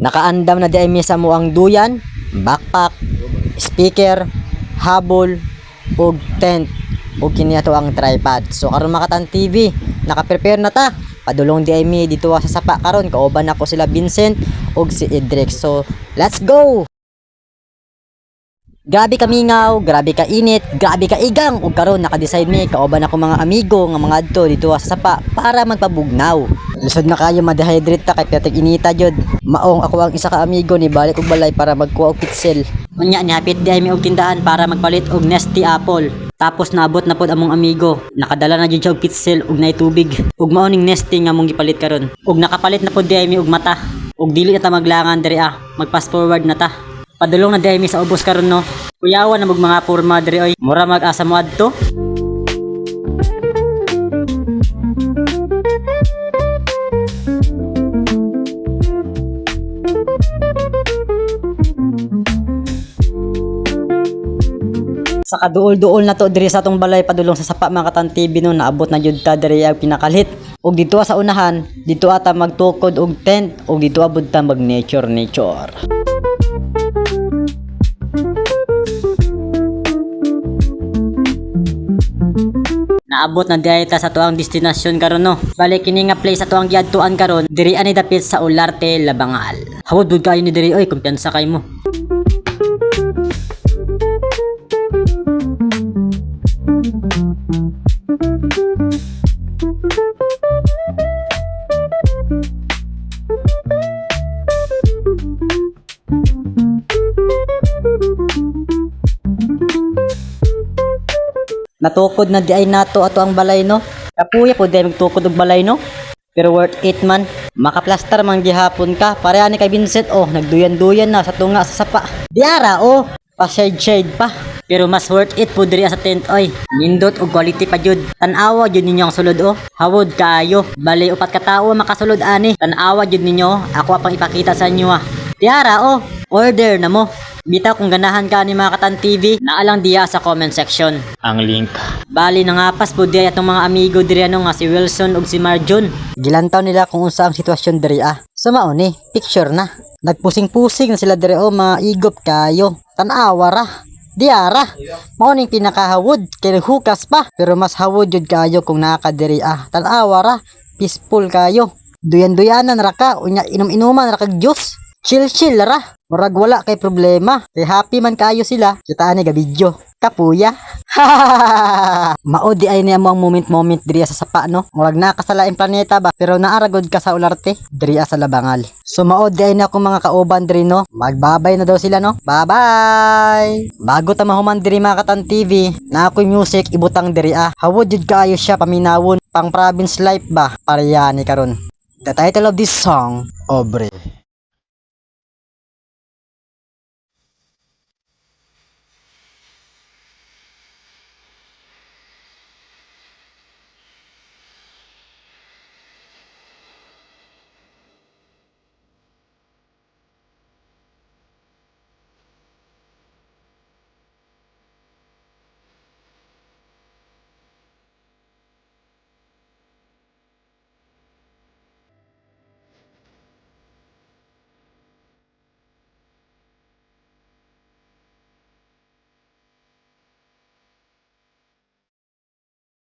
Nakaandam na di ay misa mo ang duyan, backpack, speaker, habol, ug tent ug kini ato ang tripod. So karon makatan TV, naka-prepare na ta. Padulong di ay mi dito sa sapa karon kauban ako sila Vincent ug si Idrix. So let's go. Grabe ka mingaw, grabe ka init, grabe ka igang ug karon naka-decide mi kauban ako mga amigo nga mga adto dito sa sapa para magpabugnaw. Lisod na kayo ma-dehydrate ta kay piatig inita jud. Maong ako ang isa ka amigo ni balik og balay para magkuha og pitsel. Unya ni hapit di mi og tindahan para magpalit og nesty apple. Tapos naabot na pod among amigo. Nakadala na jud og pitsel ug nay tubig. Ug mao ning nesty nga mong gipalit karon. Ug nakapalit na pod di mi og mata. Ug dili na ta maglangan diri ah. Mag-fast forward na ta. Padulong na di mi sa ubos karon no. Kuyawan na mag mga porma diri oy. Mura mag-asa mo adto. Sa kaduol-duol na to diri sa atong balay padulong sa sapa mga katan TV no naabot na jud ta diri ang pinakalit ug dito sa unahan dito ata magtukod og tent ug dito abot ta mag nature nature Naabot na diay ta sa tuang destinasyon karon no. Bali kini nga place sa tuang giadtuan karon diri ani dapit sa Ularte, Labangal. Hawod bud kayo ni diri oy kumpiyansa kay mo. Natukod na di ay nato ato ang balay no. Kapuya po di magtukod og balay no. Pero worth it man. Makaplastar man gihapon ka. Pareha ni kay Vincent oh, nagduyan-duyan na sa tunga sa sapa. Diara oh, pa shade shade pa. Pero mas worth it po diri sa tent oy. Nindot og quality pa jud. Tan-awa jud ninyo ang sulod oh. Hawod kayo. Bali upat ka tawo makasulod ani. Tan-awa jud ninyo. Ako apang ipakita sa inyo ah. Tiara oh, order na mo. Bitaw kung ganahan ka ni mga katan TV, naalang diya sa comment section. ang link. Bali na nga pas po diya itong mga amigo diri ano nga si Wilson ug si Marjon. Gilantaw nila kung unsa ang sitwasyon diri ah. Sa mao ni, picture na. Nagpusing-pusing na sila diri oh mga igop kayo. Tanawa ra. Diara. Mao ning pinakahawod kay hukas pa pero mas hawod jud kayo kung nakaka diri ah. Tanawa ra. Peaceful kayo. Duyan-duyanan ra ka unya inom-inuman ra kag juice. Chill-chill ra. Murag wala kay problema. Kay happy man kayo sila. Kita ani ga video. Kapuya. Mao di ay niya mo ang moment-moment diri sa sapa no. Murag nakasalaing planeta ba pero naaragod ka sa Ularte diri sa Labangal. So mao di ay na akong mga kauban diri no. Magbabay na daw sila no. Bye-bye. Bago ta mahuman diri mga katan TV, na ako'y music ibutang diri ah. Hawod jud kaayo siya paminawon pang province life ba? Pareya ni karon. The title of this song, Obre.